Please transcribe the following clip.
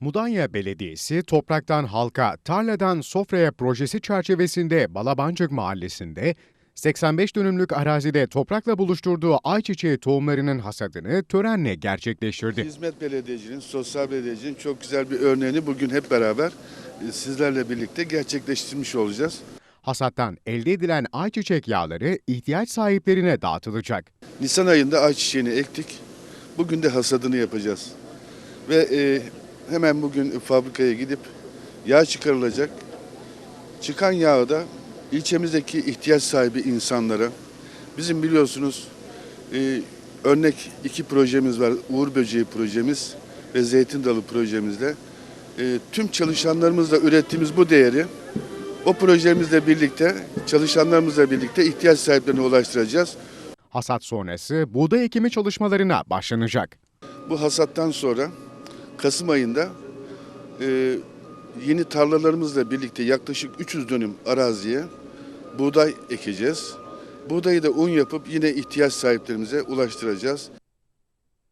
Mudanya Belediyesi Topraktan Halka, Tarladan Sofraya projesi çerçevesinde Balabancık Mahallesi'nde 85 dönümlük arazide toprakla buluşturduğu ayçiçeği tohumlarının hasadını törenle gerçekleştirdi. Hizmet belediyecinin, sosyal belediyecinin çok güzel bir örneğini bugün hep beraber e, sizlerle birlikte gerçekleştirmiş olacağız. Hasattan elde edilen ayçiçek yağları ihtiyaç sahiplerine dağıtılacak. Nisan ayında ayçiçeğini ektik. Bugün de hasadını yapacağız. Ve e, hemen bugün fabrikaya gidip yağ çıkarılacak. Çıkan yağı da ilçemizdeki ihtiyaç sahibi insanlara, bizim biliyorsunuz e, örnek iki projemiz var. Uğur Böceği projemiz ve Zeytin Dalı projemizde. E, tüm çalışanlarımızla ürettiğimiz bu değeri o projemizle birlikte, çalışanlarımızla birlikte ihtiyaç sahiplerine ulaştıracağız. Hasat sonrası buğday ekimi çalışmalarına başlanacak. Bu hasattan sonra Kasım ayında e, yeni tarlalarımızla birlikte yaklaşık 300 dönüm araziye buğday ekeceğiz. Buğdayı da un yapıp yine ihtiyaç sahiplerimize ulaştıracağız.